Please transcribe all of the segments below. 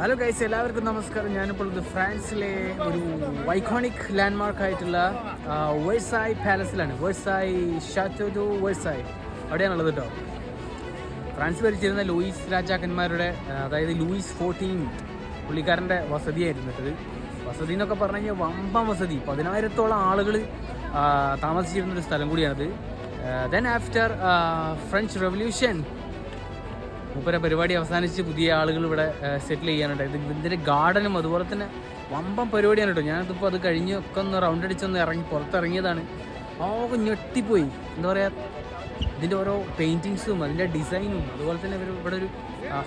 Hello guys എല്ലാവർക്കും നമസ്കാരം. ഞാനിപ്പോൾ ഇത് ഫ്രാൻസിലെ ഒരു ഐക്കോണിക് ലാൻഡ്മാർക്ക് ആയിട്ടുള്ള വേഴ്സായി പാലസിലാണ് വേഴ്സായി ഷാറ്റോ ഡു വേഴ്സായി അവിടെയാണുള്ളത് കേട്ടോ. ഫ്രാൻസ് ഭരിച്ചിരുന്ന ലൂയിസ് രാജാക്കന്മാരുടെ അതായത് ലൂയിസ് ഫോർട്ടീൻ പുള്ളിക്കാരന്റെ വസതിയായിരുന്നു കേട്ടത്. വസതി എന്നൊക്കെ പറഞ്ഞു കഴിഞ്ഞാൽ വമ്പൻ വസതി. പതിനായിരത്തോളം ആളുകൾ താമസിച്ചിരുന്ന ഒരു സ്ഥലം കൂടിയാണത്. ദെൻ ആഫ്റ്റർ ഫ്രഞ്ച് റെവല്യൂഷൻ മൂപ്പര പരിപാടി അവസാനിച്ച് പുതിയ ആളുകൾ ഇവിടെ സെറ്റിൽ ചെയ്യാനുണ്ട്. ഇത് ഇതിന്റെ ഗാർഡനും അതുപോലെ തന്നെ വമ്പം പരിപാടിയാണ് കേട്ടോ. ഞാനിപ്പോൾ അത് കഴിഞ്ഞ് ഒക്കെ ഒന്ന് റൗണ്ട് അടിച്ചൊന്ന് ഇറങ്ങി പുറത്തിറങ്ങിയതാണ്. ആകെ ഞെട്ടിപ്പോയി. എന്താ പറയുക ഇതിന്റെ ഓരോ പെയിന്റിങ്സും അതിന്റെ ഡിസൈനും അതുപോലെ തന്നെ ഒരു ഇവിടെ ഒരു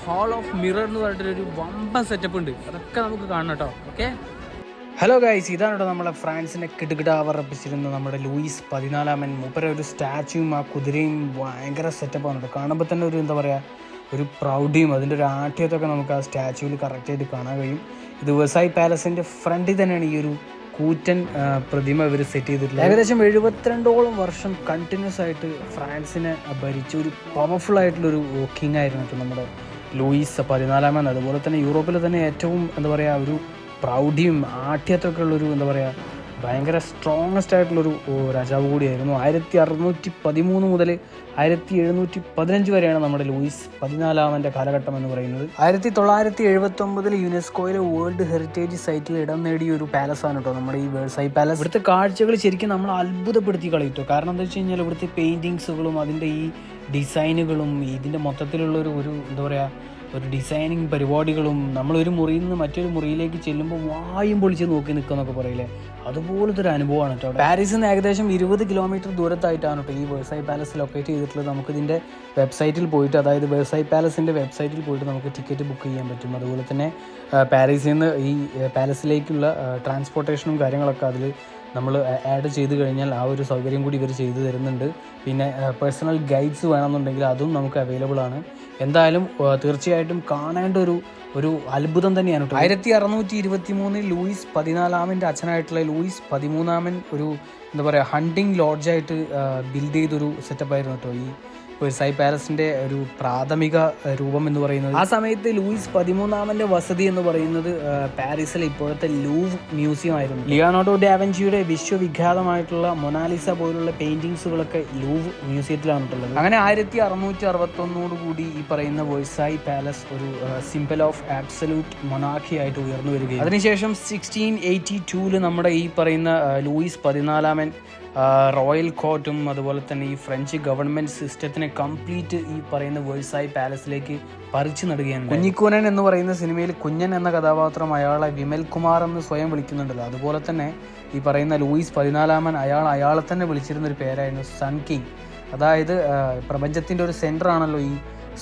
ഹാൾ ഓഫ് മിറർ എന്ന് പറഞ്ഞിട്ടൊരു വമ്പൻ സെറ്റപ്പ് ഉണ്ട്. അതൊക്കെ നമുക്ക് കാണണം കേട്ടോ. ഓക്കെ ഹലോ ഗൈസ് ഇതാണ് കേട്ടോ നമ്മളെ ഫ്രാൻസിനെ കിടുകിടാവർപ്പിച്ചിരുന്ന നമ്മുടെ ലൂയിസ് പതിനാലാമൻ മൂപ്പര ഒരു സ്റ്റാച്യൂയും ആ കുതിരയും ഭയങ്കര സെറ്റപ്പാണ് കേട്ടോ. കാണുമ്പോൾ തന്നെ ഒരു എന്താ പറയുക ഒരു പ്രൗഡിയും അതിന്റെ ഒരു ആഠ്യത്തൊക്കെ നമുക്ക് ആ സ്റ്റാച്യൂവിൽ കറക്റ്റായിട്ട് കാണാൻ കഴിയും. ഇത് വ്യവസായി പാലസിന്റെ ഫ്രണ്ടിൽ തന്നെയാണ് ഈ ഒരു കൂറ്റൻ പ്രതിമ ഇവർ സെറ്റ് ചെയ്തിട്ടുള്ളത്. ഏകദേശം എഴുപത്തിരണ്ടോളം വർഷം കണ്ടിന്യൂസ് ആയിട്ട് ഫ്രാൻസിനെ ഭരിച്ച ഒരു പവർഫുൾ ആയിട്ടുള്ളൊരു കിങ് ആയിരുന്നു നമ്മുടെ ലൂയിസ് പതിനാലാമൻ അതുപോലെ തന്നെ യൂറോപ്പിലെ തന്നെ ഏറ്റവും എന്താ പറയുക ഒരു പ്രൗഢിയും ആഠ്യത്തൊക്കെ ഉള്ളൊരു എന്താ പറയുക ഭയങ്കര സ്ട്രോങ്ങസ്റ്റ് ആയിട്ടുള്ളൊരു രാജാവ് കൂടിയായിരുന്നു. ആയിരത്തി അറുന്നൂറ്റി പതിമൂന്ന് മുതൽ ആയിരത്തി എഴുന്നൂറ്റി പതിനഞ്ച് വരെയാണ് നമ്മുടെ ലൂയിസ് പതിനാലാമന്റെ കാലഘട്ടം എന്ന് പറയുന്നത്. ആയിരത്തി തൊള്ളായിരത്തി എഴുപത്തൊമ്പതിൽ യുനെസ്കോയിലെ വേൾഡ് ഹെറിറ്റേജ് സൈറ്റിൽ ഇടം നേടിയ ഒരു പാലസ് ആണ് കേട്ടോ നമ്മുടെ ഈ വേഴ്സായി പാലസ്. ഇവിടുത്തെ കാഴ്ചകൾ ശരിക്കും നമ്മൾ അത്ഭുതപ്പെടുത്തി കളയിട്ടു കാരണം എന്താ വെച്ച് കഴിഞ്ഞാൽ ഇവിടുത്തെ പെയിന്റിങ്സുകളും അതിന്റെ ഈ ഡിസൈനുകളും ഇതിന്റെ മൊത്തത്തിലുള്ള ഒരു ഒരു എന്താ പറയുക ഒരു ഡിസൈനിങ് പരിപാടികളും നമ്മളൊരു മുറിയിൽ നിന്ന് മറ്റൊരു മുറിയിലേക്ക് ചെല്ലുമ്പോൾ വായും പൊളിച്ച് നോക്കി നിൽക്കുന്നൊക്കെ പറയില്ലേ? അതുപോലത്തെ ഒരു അനുഭവമാണ് കേട്ടോ. പാരീസിൽ നിന്ന് ഏകദേശം ഇരുപത് കിലോമീറ്റർ ദൂരത്തായിട്ടാണ് കേട്ടോ ഈ വേഴ്സായി പാലസ് ലൊക്കേറ്റ് ചെയ്തിട്ടുള്ളത്. നമുക്കിതിന്റെ വെബ്സൈറ്റിൽ പോയിട്ട് അതായത് വേഴ്സായി പാലസിന്റെ വെബ്സൈറ്റിൽ പോയിട്ട് നമുക്ക് ടിക്കറ്റ് ബുക്ക് ചെയ്യാൻ പറ്റും. അതുപോലെ തന്നെ പാരീസിൽ നിന്ന് ഈ പാലസിലേക്കുള്ള ട്രാൻസ്പോർട്ടേഷനും കാര്യങ്ങളൊക്കെ അതിൽ നമ്മൾ ആഡ് ചെയ്ത് കഴിഞ്ഞാൽ ആ ഒരു സൗകര്യം കൂടി ഇവർ ചെയ്തു തരുന്നുണ്ട്. പിന്നെ പേഴ്സണൽ ഗൈഡ്സ് വേണമെന്നുണ്ടെങ്കിൽ അതും നമുക്ക് അവൈലബിൾ ആണ്. എന്തായാലും തീർച്ചയായിട്ടും കാണേണ്ട ഒരു ഒരു അത്ഭുതം തന്നെയാണ് കേട്ടോ. ആയിരത്തി അറുന്നൂറ്റി ഇരുപത്തി മൂന്നിൽ ലൂയിസ് പതിനാലാമന്റെ അച്ഛനായിട്ടുള്ള ലൂയിസ് പതിമൂന്നാമൻ ഒരു എന്താ പറയുക ഹണ്ടിങ് ലോഡ്ജായിട്ട് ബിൽഡ് ചെയ്തൊരു സെറ്റപ്പായിരുന്നു കേട്ടോ ഈ വെഴ്സായി പാലസിന്റെ ഒരു പ്രാഥമിക രൂപം എന്ന് പറയുന്നത് ആ സമയത്ത് ലൂയിസ് പതിമൂന്നാമന്റെ വസതി എന്ന് പറയുന്നത് പാരീസിലെ ഇപ്പോഴത്തെ ലൂവ് മ്യൂസിയം ആയിരുന്നു. ലിയോണോഡോ ഡാവഞ്ചിയുടെ വിശ്വവിഖ്യാതമായിട്ടുള്ള മൊനാലിസ പോലുള്ള പെയിന്റിങ്സുകളൊക്കെ ലൂവ് മ്യൂസിയത്തിലാണ് ഉള്ളത് അങ്ങനെ ആയിരത്തി അറുന്നൂറ്റി അറുപത്തൊന്നോട് കൂടി ഈ പറയുന്ന വെർസായ് പാലസ് ഒരു സിമ്പിൾ ഓഫ് ആബ്സലൂട്ട് മൊനാഖി ആയിട്ട് ഉയർന്നു വരികയും അതിനുശേഷം സിക്സ്റ്റീൻ എയ്റ്റി ടൂൽ നമ്മുടെ ഈ പറയുന്ന ലൂയിസ് പതിനാലാമൻ റോയൽ കോർട്ടും അതുപോലെ തന്നെ ഈ ഫ്രഞ്ച് ഗവൺമെന്റ് സിസ്റ്റത്തിനെ കംപ്ലീറ്റ് ഈ പറയുന്ന വേഴ്സായി പാലസിലേക്ക് പറിച്ചു നടുകയാണ്. കുഞ്ഞിക്കൂനൻ എന്ന് പറയുന്ന സിനിമയിൽ കുഞ്ഞൻ എന്ന കഥാപാത്രം അയാളെ വിമൽ കുമാർ എന്ന് സ്വയം വിളിക്കുന്നുണ്ടല്ലോ. അതുപോലെ തന്നെ ഈ പറയുന്ന ലൂയിസ് പതിനാലാമൻ അയാൾ അയാളെ തന്നെ വിളിച്ചിരുന്ന ഒരു പേരായിരുന്നു സൺ കിങ്. അതായത് പ്രപഞ്ചത്തിന്റെ ഒരു സെന്റർ ആണല്ലോ ഈ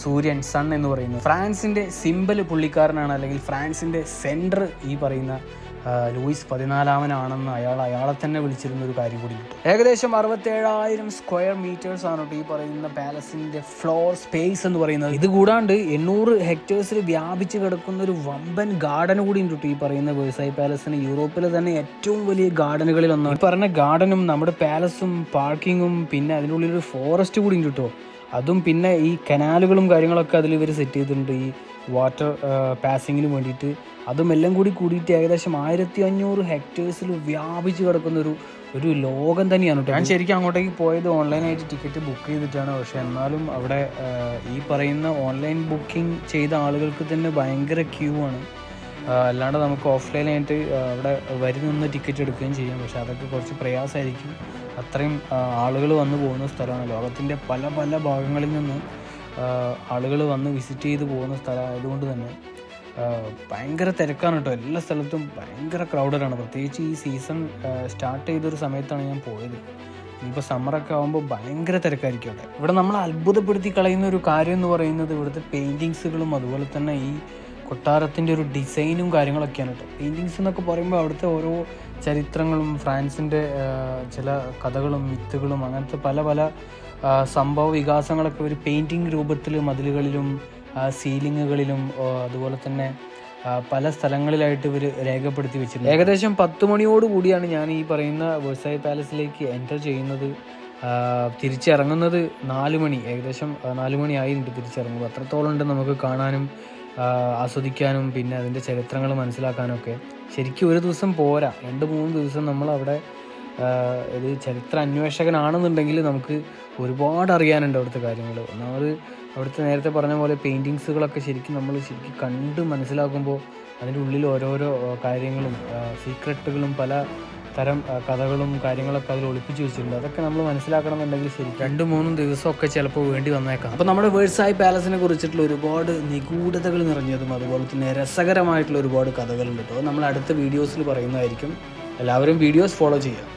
സൂര്യൻ സൺ എന്ന് പറയുന്നത്. ഫ്രാൻസിന്റെ സിമ്പിൾ പുള്ളിക്കാരനാണ് അല്ലെങ്കിൽ ഫ്രാൻസിന്റെ സെന്റർ ഈ പറയുന്ന ലൂയിസ് പതിനാലാമനാണെന്ന് അയാൾ അയാളെ തന്നെ വിളിച്ചിരുന്ന ഒരു കാര്യം കൂടി. ഏകദേശം അറുപത്തേഴായിരം സ്ക്വയർ മീറ്റേഴ്സ് ആണ് കേട്ടോ ഈ പറയുന്ന പാലസിന്റെ ഫ്ലോർ സ്പേസ് എന്ന് പറയുന്നത്. ഇത് കൂടാണ്ട് എണ്ണൂറ് ഹെക്ടേഴ്സിൽ വ്യാപിച്ച് കിടക്കുന്ന ഒരു വമ്പൻ ഗാർഡൻ കൂടി ഉണ്ട് ഈ പറയുന്ന വേഴ്സായി പാലസിന് യൂറോപ്പിലെ തന്നെ ഏറ്റവും വലിയ ഗാർഡനുകളിൽ ഒന്നാണ്. ഈ പറഞ്ഞ ഗാർഡനും നമ്മുടെ പാലസും പാർക്കിങ്ങും പിന്നെ അതിനുള്ളിൽ ഒരു ഫോറസ്റ്റ് കൂടി ഉണ്ട് കേട്ടോ. അതും പിന്നെ ഈ കനാലുകളും കാര്യങ്ങളൊക്കെ അതിൽ ഇവർ സെറ്റ് ചെയ്തിട്ടുണ്ട്. ഈ വാട്ടർ പാസിങ്ങിന് വേണ്ടിയിട്ട്. അതും എല്ലാം കൂടി കൂടിയിട്ട് ഏകദേശം ആയിരത്തി അഞ്ഞൂറ് ഹെക്ടേഴ്സിൽ വ്യാപിച്ച് കിടക്കുന്നൊരു ഒരു ലോകം തന്നെയാണ് ഞാൻ ശരിക്കും അങ്ങോട്ടേക്ക് പോയത് ഓൺലൈനായിട്ട് ടിക്കറ്റ് ബുക്ക് ചെയ്തിട്ടാണ്. പക്ഷെ എന്നാലും അവിടെ ഈ പറയുന്ന ഓൺലൈൻ ബുക്കിംഗ് ചെയ്ത ആളുകൾക്ക് തന്നെ ഭയങ്കര ക്യൂ ആണ്. ആ, അല്ലാണ്ട് നമുക്ക് ഓഫ്ലൈനായിട്ട് അവിടെ വരി നിന്ന് ടിക്കറ്റ് എടുക്കുകയും ചെയ്യാം. പക്ഷെ അതൊക്കെ കുറച്ച് പ്രയാസമായിരിക്കും. അത്രയും ആളുകൾ വന്നു പോകുന്ന സ്ഥലമാണ്. ലോകത്തിന്റെ പല പല ഭാഗങ്ങളിൽ നിന്ന് ആളുകൾ വന്ന് വിസിറ്റ് ചെയ്ത് പോകുന്ന സ്ഥലമായതുകൊണ്ട് തന്നെ ഭയങ്കര തിരക്കാണ് കേട്ടോ. എല്ലാ സ്ഥലത്തും ഭയങ്കര ക്രൗഡഡാണ് പ്രത്യേകിച്ച് ഈ സീസൺ സ്റ്റാർട്ട് ചെയ്തൊരു സമയത്താണ് ഞാൻ പോയത്. ഇപ്പോൾ സമ്മറൊക്കെ ആകുമ്പോൾ ഭയങ്കര തിരക്കായിരിക്കും അവിടെ. ഇവിടെ നമ്മൾ അത്ഭുതപ്പെടുത്തി കളയുന്ന ഒരു കാര്യം എന്ന് പറയുന്നത് ഇവിടുത്തെ പെയിന്റിങ്സുകളും അതുപോലെ തന്നെ ഈ കൊട്ടാരത്തിന്റെ ഒരു ഡിസൈനും കാര്യങ്ങളൊക്കെയാണ് കേട്ടോ. പെയിന്റിങ്സ് എന്നൊക്കെ പറയുമ്പോൾ അവിടുത്തെ ഓരോ ചരിത്രങ്ങളും ഫ്രാൻസിന്റെ ചില കഥകളും മിത്തുകളും അങ്ങനത്തെ പല പല സംഭവ വികാസങ്ങളൊക്കെ ഒരു പെയിന്റിങ് രൂപത്തിൽ മതിലുകളിലും സീലിങ്ങുകളിലും അതുപോലെ തന്നെ പല സ്ഥലങ്ങളിലായിട്ട് ഇവർ രേഖപ്പെടുത്തി വെച്ചിട്ടുണ്ട്. ഏകദേശം പത്ത് മണിയോട് കൂടിയാണ് ഞാൻ ഈ പറയുന്ന വേഴ്സായി പാലസിലേക്ക് എന്റർ ചെയ്യുന്നത്. തിരിച്ചിറങ്ങുന്നത് നാല് മണി. ഏകദേശം നാല് മണി ആയിട്ടുണ്ട് തിരിച്ചിറങ്ങുമ്പോൾ. അത്രത്തോളം ഉണ്ട് നമുക്ക് കാണാനും. ആസ്വദിക്കാനും പിന്നെ അതിന്റെ ചരിത്രങ്ങൾ മനസ്സിലാക്കാനും ഒക്കെ ശരിക്കും ഒരു ദിവസം പോരാ. രണ്ട് മൂന്ന് ദിവസം നമ്മൾ അവിടെ ഒരു ചരിത്ര അന്വേഷകനാണെന്നുണ്ടെങ്കിൽ നമുക്ക് ഒരുപാട് അറിയാനുണ്ട് അവിടുത്തെ കാര്യങ്ങൾ. ഒന്നാമത് അവിടുത്തെ നേരത്തെ പറഞ്ഞ പോലെ പെയിന്റിങ്സുകളൊക്കെ ശരിക്കും നമ്മൾ ശരിക്കും കണ്ട് മനസ്സിലാക്കുമ്പോൾ അതിന്റെ ഉള്ളിൽ ഓരോരോ കാര്യങ്ങളും സീക്രട്ടുകളും പല തരം കഥകളും കാര്യങ്ങളൊക്കെ അതിൽ ഒളിപ്പിച്ച് വെച്ചിട്ടുണ്ട്. അതൊക്കെ നമ്മൾ മനസ്സിലാക്കണമെന്നുണ്ടെങ്കിൽ ശരി രണ്ടു മൂന്നും ദിവസമൊക്കെ ചിലപ്പോൾ വേണ്ടി വന്നേക്കാം. അപ്പോൾ നമ്മുടെ വേഴ്സായി പാലസിനെ കുറിച്ചിട്ടുള്ള ഒരുപാട് നിഗൂഢതകൾ നിറഞ്ഞതും അതുപോലെ തന്നെ രസകരമായിട്ടുള്ള ഒരുപാട് കഥകളുണ്ട്. കേട്ടോ നമ്മൾ അടുത്ത വീഡിയോസിൽ പറയുന്നതായിരിക്കും. എല്ലാവരും വീഡിയോസ് ഫോളോ ചെയ്യുക.